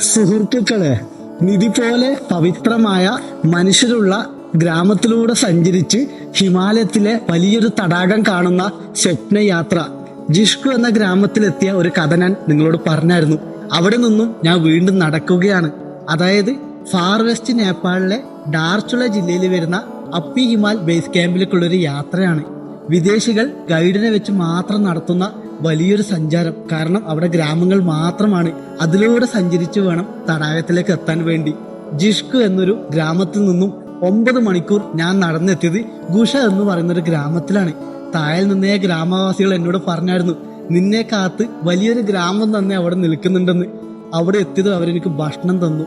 സുഹൃത്തുക്കളെ നിധി പോലെ പവിത്രമായ മനുഷ്യരുള്ള ഗ്രാമത്തിലൂടെ സഞ്ചരിച്ച് ഹിമാലയത്തിലെ വലിയൊരു തടാകം കാണുന്ന സ്വപ്നയാത്ര. ജിഷ്കു എന്ന ഗ്രാമത്തിലെത്തിയ ഒരു കഥ ഞാൻ നിങ്ങളോട് പറഞ്ഞായിരുന്നു. അവിടെ നിന്നും ഞാൻ വീണ്ടും നടക്കുകയാണ്. അതായത് ഫാർ വെസ്റ്റ് നേപ്പാളിലെ ഡാർച്ചുള ജില്ലയിൽ വരുന്ന അപ്പി ഹിമാൽ ബേസ് ക്യാമ്പിലേക്കുള്ള ഒരു യാത്രയാണ്. വിദേശികൾ ഗൈഡിനെ വെച്ച് മാത്രം നടത്തുന്ന വലിയൊരു സഞ്ചാരം. കാരണം അവിടെ ഗ്രാമങ്ങൾ മാത്രമാണ്. അതിലൂടെ സഞ്ചരിച്ചു വേണം തടാകത്തിലേക്ക് എത്താൻ വേണ്ടി. ജിഷ്കു എന്നൊരു ഗ്രാമത്തിൽ നിന്നും ഒമ്പത് മണിക്കൂർ ഞാൻ നടന്നെത്തിയത് ഗുഷ എന്ന് പറയുന്ന ഒരു ഗ്രാമത്തിലാണ്. താഴെ നിന്നേ ഗ്രാമവാസികൾ എന്നോട് പറഞ്ഞായിരുന്നു നിന്നെ കാത്ത് വലിയൊരു ഗ്രാമം തന്നെ അവിടെ നിൽക്കുന്നുണ്ടെന്ന്. അവിടെ എത്തിയത് അവരെനിക്ക് ഭക്ഷണം തന്നു.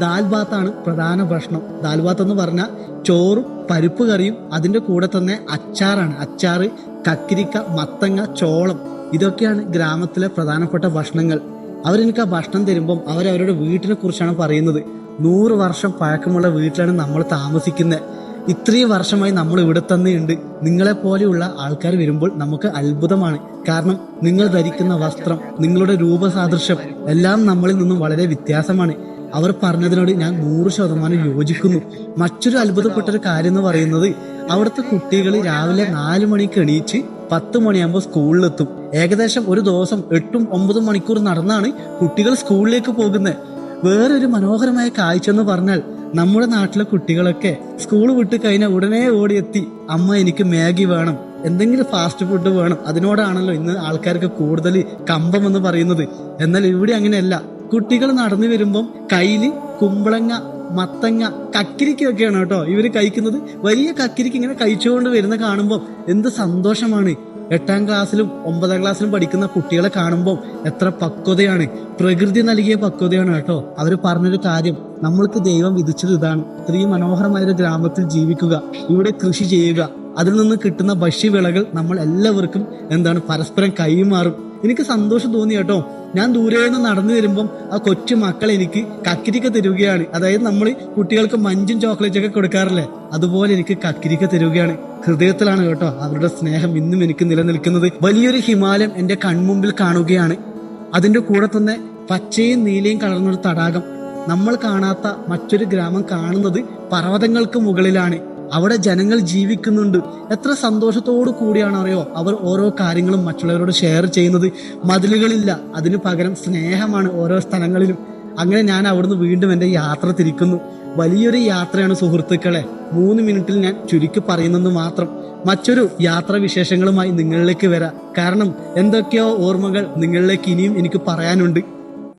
ദാൽ ഭാത്താണ് പ്രധാന ഭക്ഷണം. ദാൽ ഭാത്ത് എന്ന് പറഞ്ഞാൽ ചോറും പരിപ്പ് കറിയും അതിന്റെ കൂടെ തന്നെ അച്ചാറാണ്. അച്ചാറ് കക്കിരിക്ക മത്തങ്ങ ചോളം. ഇതൊക്കെയാണ് ഗ്രാമത്തിലെ പ്രധാനപ്പെട്ട ഭക്ഷണങ്ങൾ. അവരെനിക്ക് ആ ഭക്ഷണം തരുമ്പം അവരവരുടെ വീട്ടിനെ കുറിച്ചാണ് പറയുന്നത്. നൂറ് വർഷം പഴക്കമുള്ള വീട്ടിലാണ് നമ്മൾ താമസിക്കുന്നത് ഇത്രയും വർഷമായി നമ്മൾ ഇവിടെ തന്നെയുണ്ട്. നിങ്ങളെ പോലെയുള്ള ആൾക്കാർ വരുമ്പോൾ നമുക്ക് അത്ഭുതമാണ്. കാരണം നിങ്ങൾ ധരിക്കുന്ന വസ്ത്രം നിങ്ങളുടെ രൂപസാദൃശ്യം എല്ലാം നമ്മളിൽ നിന്നും വളരെ വ്യത്യാസമാണ്. അവർ പറഞ്ഞതിനോട് ഞാൻ നൂറ് ശതമാനം യോജിക്കുന്നു. മറ്റൊരു അത്ഭുതപ്പെട്ട ഒരു കാര്യം എന്ന് പറയുന്നത് അവിടുത്തെ കുട്ടികൾ രാവിലെ നാല് മണിക്ക് എണീച്ച് പത്ത് മണിയാകുമ്പോൾ സ്കൂളിലെത്തും. ഏകദേശം ഒരു ദിവസം എട്ടും ഒമ്പതും മണിക്കൂർ നടന്നാണ് കുട്ടികൾ സ്കൂളിലേക്ക് പോകുന്നത്. വേറൊരു മനോഹരമായ കാഴ്ച എന്ന് പറഞ്ഞാൽ നമ്മുടെ നാട്ടിലെ കുട്ടികളൊക്കെ സ്കൂൾ വിട്ട് കഴിഞ്ഞാൽ ഉടനെ ഓടിയെത്തി അമ്മ എനിക്ക് മാഗി വേണം എന്തെങ്കിലും ഫാസ്റ്റ് ഫുഡ് വേണം. അതിനോടാണല്ലോ ഇന്ന് ആൾക്കാർക്ക് കൂടുതൽ കമ്പം എന്ന് പറയുന്നത്. എന്നാൽ ഇവിടെ അങ്ങനെയല്ല. കുട്ടികൾ നടന്നു വരുമ്പം കയ്യിൽ കുമ്പളങ്ങ മത്തങ്ങ കക്കിരിക്കൊക്കെയാണ് കേട്ടോ ഇവർ കഴിക്കുന്നത്. വലിയ കക്കിരിക്ക് ഇങ്ങനെ കഴിച്ചുകൊണ്ട് വരുന്ന കാണുമ്പോൾ എന്ത് സന്തോഷമാണ്. എട്ടാം ക്ലാസ്സിലും ഒമ്പതാം ക്ലാസ്സിലും പഠിക്കുന്ന കുട്ടികളെ കാണുമ്പോൾ എത്ര പക്വതയാണ്. പ്രകൃതി നൽകിയ പക്വതയാണ് കേട്ടോ. അവർ പറഞ്ഞൊരു കാര്യം നമ്മൾക്ക് ദൈവം വിധിച്ചത് ഇതാണ്. ഇത്രയും മനോഹരമായ ഒരു ഗ്രാമത്തിൽ ജീവിക്കുക ഇവിടെ കൃഷി ചെയ്യുക അതിൽ നിന്ന് കിട്ടുന്ന ഭക്ഷ്യവിളകൾ നമ്മൾ എല്ലാവർക്കും എന്താണ് പരസ്പരം കൈമാറും. എനിക്ക് സന്തോഷം തോന്നി കേട്ടോ. ഞാൻ ദൂരെ നിന്ന് നടന്നു വരുമ്പം ആ കൊച്ചു മക്കൾ എനിക്ക് കക്കിരിക്ക തരുകയാണ്. അതായത് നമ്മൾ കുട്ടികൾക്ക് മഞ്ചും ചോക്ലേറ്റ് ഒക്കെ കൊടുക്കാറില്ലേ? അതുപോലെ എനിക്ക് കക്കിരിക്ക തരുകയാണ്. ഹൃദയത്തിലാണ് കേട്ടോ അവരുടെ സ്നേഹം ഇന്നും എനിക്ക് നിലനിൽക്കുന്നത്. വലിയൊരു ഹിമാലയം എന്റെ കൺമുമ്പിൽ കാണുകയാണ്. അതിന്റെ കൂടെ തന്നെ പച്ചയും നീലയും കലർന്നൊരു തടാകം. നമ്മൾ കാണാത്ത മറ്റൊരു ഗ്രാമം കാണുന്നത് പർവതങ്ങൾക്ക് മുകളിലാണ്. അവിടെ ജനങ്ങൾ ജീവിക്കുന്നുണ്ട്. എത്ര സന്തോഷത്തോടു കൂടിയാണ് അറിയോ? അവർ ഓരോ കാര്യങ്ങളും മറ്റുള്ളവരോട് ഷെയർ ചെയ്യുന്നത്. മതിലുകളില്ല. അതിനു പകരം സ്നേഹമാണ് ഓരോ സ്ഥലങ്ങളിലും. അങ്ങനെ ഞാൻ അവിടുന്ന് വീണ്ടും എന്റെ യാത്ര തിരിക്കുന്നു. വലിയൊരു യാത്രയാണ് സുഹൃത്തുക്കളെ. മൂന്ന് മിനിറ്റിൽ ഞാൻ ചുരുക്കി പറയുന്നെന്ന് മാത്രം. മറ്റൊരു യാത്രാ വിശേഷങ്ങളുമായി നിങ്ങളിലേക്ക് വരാം. കാരണം എന്തൊക്കെയോ ഓർമ്മകൾ നിങ്ങളിലേക്ക് ഇനിയും എനിക്ക് പറയാനുണ്ട്.